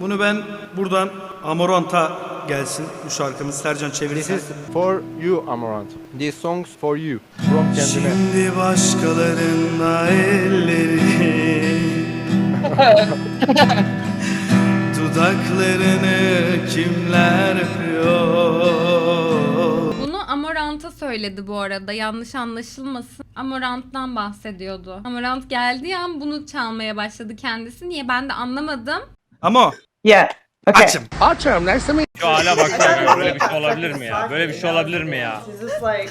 Bunu ben buradan Amorant'a gelsin bu şarkımız. Sercan This çevirirsen. is for you Amorant. This song's for you. From kendine. Şimdi başkalarında elleri Dudaklarını kimler öpüyor Bunu Amorant'a söyledi bu arada. Yanlış anlaşılmasın. Amorant'tan bahsediyordu. Amorant geldiği an bunu çalmaya başladı kendisi. Niye ben de anlamadım. Ama Yeah. Okay. açım Açım, nice to meet Şu hale bak ya. Böyle bir şey olabilir mi ya? Böyle bir şey olabilir mi ya? She's just like.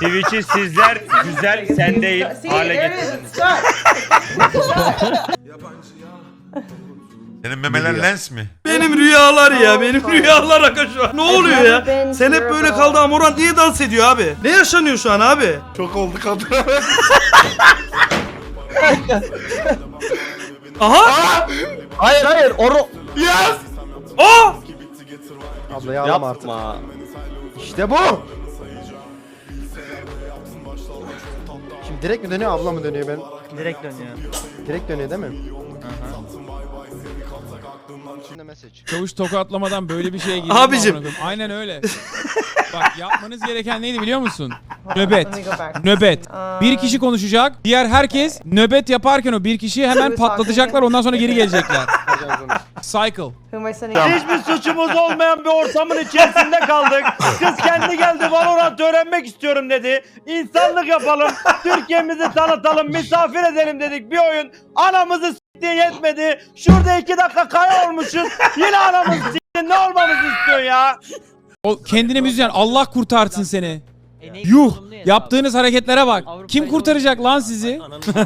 Twitch'i sizler güzel sen değil hale getirdiniz. Senin memeler lens mi? Benim rüyalar ya benim rüyalar aga şu an. Ne oluyor ya? Sen hep böyle kaldı Amorant niye dans ediyor abi? Ne yaşanıyor şu an abi? Çok oldu kadın. Aha! hayır hayır, oru. Yes! Aa! Ablayı ağlama artık. İşte bu. Şimdi direkt mi dönüyor, abla mı dönüyor ben? Direkt dönüyor. Direkt dönüyor değil mi? Şimdi message. Çavuş tokatlamadan böyle bir şeye girildi Abicim. amına koyayım? Aynen öyle. Bak yapmanız gereken neydi biliyor musun? Nöbet. Nöbet. Bir kişi konuşacak. Diğer herkes nöbet yaparken o bir kişiyi hemen patlatacaklar. Ondan sonra geri gelecekler. Cycle. Who am I sending? Hiçbir suçumuz olmayan bir ortamın içerisinde kaldık. Kız kendi geldi Valorant öğrenmek istiyorum dedi. İnsanlık yapalım. Türkiye'mizi tanıtalım. Misafir edelim dedik bir oyun. Anamızı s**tiğin yetmedi. Şurada iki dakika kaya olmuşuz. Yine anamızı s**tin. Ne olmamızı istiyorsun ya? O kendine müzisyen Allah kurtarsın seni. Yuh! Yaptığınız hareketlere bak. Kim kurtaracak lan sizi?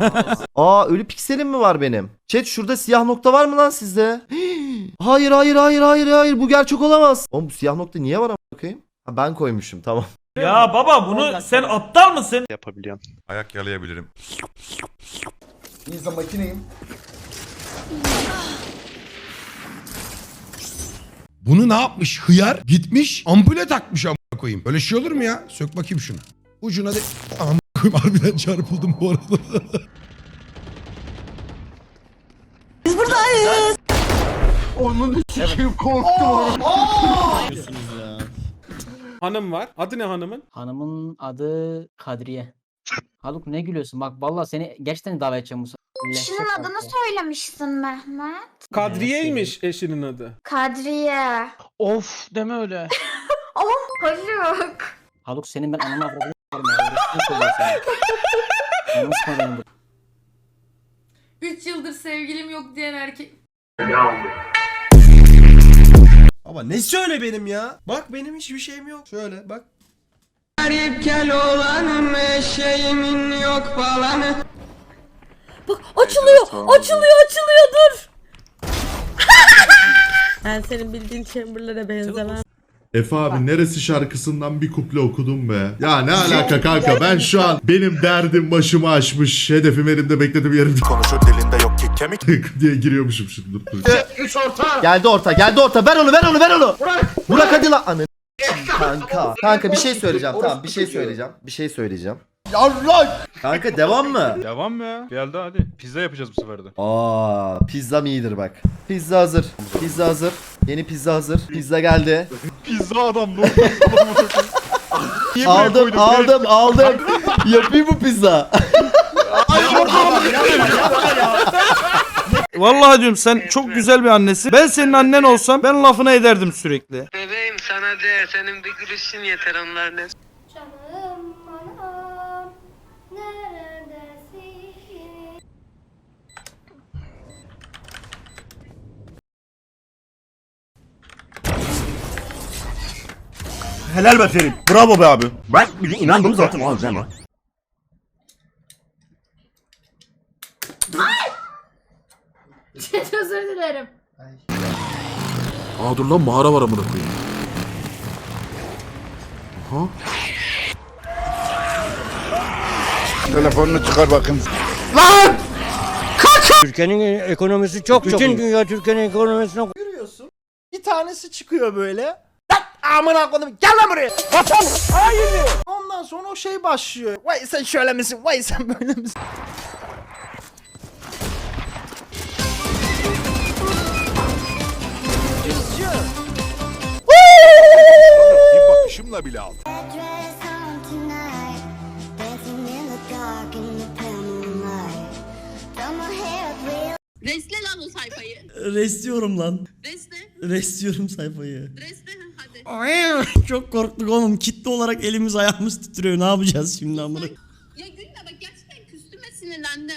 Aa ölü pikselim mi var benim? Chat şurada siyah nokta var mı lan sizde? hayır hayır hayır hayır hayır bu gerçek olamaz. Oğlum bu siyah nokta niye var ama bakayım? Ha, ben koymuşum tamam. Ya baba bunu sen aptal mısın? Ayak yalayabilirim. Bunu ne yapmış hıyar? Gitmiş ampule takmış amına koyayım. Öyle şey olur mu ya? Sök bakayım şunu. Ucuna de... Amına koyayım harbiden çarpıldım bu arada. Hanım var. Adı ne hanımın? Hanımın adı Kadriye. Haluk ne gülüyorsun? Bak vallahi seni gerçekten davet edeceğim bu sefer. Eşinin Lehçe adını kalktı. söylemişsin Mehmet. Kadriye'ymiş eşinin adı. Kadriye. Of deme öyle. Haluk. Haluk senin ben ananı avradını s**erim ya. Ne söylüyorsun? Ananı s**ma benim bu. 3 yıldır sevgilim yok diyen erkek. Ama ne söyle benim ya? Bak benim hiçbir şeyim yok. Şöyle bak. Açılıyor. Açılıyor. Açılıyor. Dur. ben senin bildiğin Chamberlain'e benzemem. Efe abi neresi şarkısından bir kuple okudum be. Ya ne alaka kanka ben şu an benim derdim başımı aşmış. Hedefim elimde bekledim yerimde. Konuşur dilinde yok ki kemik. diye giriyormuşum şimdi. Dur, dur. Geldi orta geldi orta ver onu ver onu ver onu. Burak hadi lan. Anı. Kanka. Kanka bir şey söyleyeceğim tamam bir şey söyleyeceğim. Bir şey söyleyeceğim. Kanka devam mı? Devam mı ya? Geldi hadi. Pizza yapacağız bu sefer de. Aa, pizzam iyidir bak. Pizza hazır. Pizza hazır. Yeni pizza hazır. Pizza geldi. Pizza adam ne aldım, aldım, aldım. Yapayım mı pizza? Vallahi diyorum sen çok güzel bir annesin. Ben senin annen olsam ben lafına ederdim sürekli. Bebeğim sana de senin bir gülüşün yeter onlar ne? Helal be Ferit. Bravo be abi. Ben inandım zaten sen Çok özür dilerim. Aa dur lan mağara var amına koyayım. Telefonunu çıkar bakın. Türkiye'nin ekonomisi çok çok Bütün dünya Türkiye'nin ekonomisine Görüyorsun. Bir tanesi çıkıyor böyle. Amına kodum gel lan buraya. Vatan haini. Ondan sonra o şey başlıyor. Vay sen şöyle misin? Vay sen böyle misin? Bir bakışımla bile aldım. Resle lan o sayfayı. Resliyorum lan. Resle. Resliyorum sayfayı. Resle çok korktuk oğlum. Kitle olarak elimiz ayağımız titriyor. Ne yapacağız şimdi amına? Ya gülme bak gerçekten küstüme sinirlendim.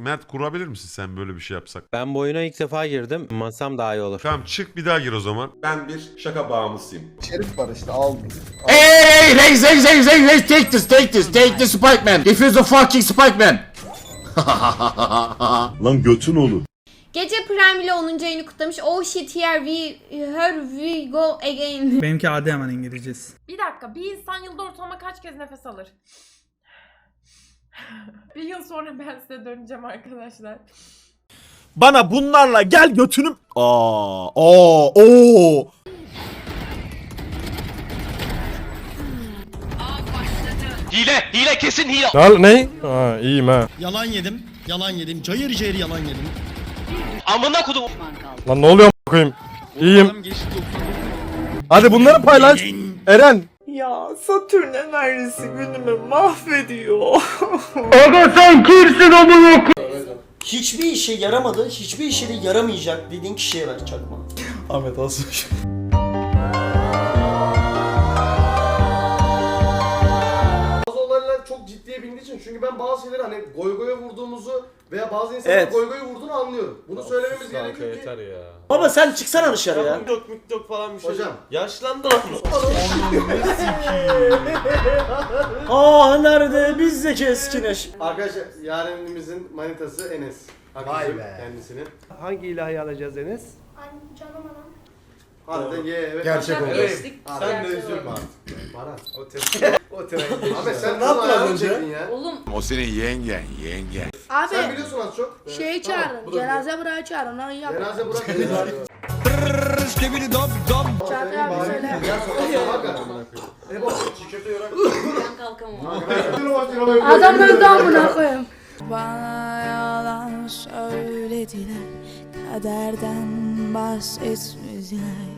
Mert kurabilir misin sen böyle bir şey yapsak? Ben bu oyuna ilk defa girdim. Masam daha iyi olur. Tamam çık bir daha gir o zaman. Ben bir şaka bağımlısıyım. Şerif var işte al. Hey Reis Reis Reis Reis Reis take this take this take this Spikeman. Defuse the fucking Spikeman. Lan götün olur. Gece Prime ile 10. ayını kutlamış. Oh shit here we here we go again. Benimki adi hemen İngilizcesi. Bir dakika bir insan yılda ortalama kaç kez nefes alır? bir yıl sonra ben size döneceğim arkadaşlar. Bana bunlarla gel götünüm. Aa, aa, oo. Ne? Ha, iyiyim ha. Yalan yedim. Yalan yedim. Cayır cayır yalan yedim. Lan ne oluyor koyayım? İyiyim. Hadi bunları paylaş. Eren. Ya Satürn enerjisi günümü mahvediyor. Hiçbir işe yaramadı, hiçbir işe de yaramayacak dediğin kişiye ver çakma. Ahmet alsın. İçin çünkü ben bazı şeyleri hani goy goya vurduğumuzu veya bazı insanların Evet. goy goya vurduğunu anlıyorum. Bunu söylememiz gerekiyor ki. ya. Baba sen çıksana dışarı ya. Dök mük dök falan bir şey. Hocam. Yaşlandı lan. Aa nerede bizde keskineş. Arkadaşlar yarenimizin manitası Enes. Vay be. Kendisini. Hangi ilahi alacağız Enes? Harbiden ye evet. Gerçek oldu. Sen de üzülme artık. Baran. O tren. o tren. Abi sen ne yaptın az önce? Ya. Oğlum O senin yengen yengen. Abi Sen biliyorsun az çok. şey Tamam, çağırın. biliyor. cenaze bırağı çağırın. Lan yap. Cenaze bırak. Cenaze Çağatay abi söyle. Gel sokakta bak amına koyayım. E bak çiğ köfte yorak. kalkamam. Adam öldü amına koyayım. Bana yalan söylediler Kaderden bahsetmediler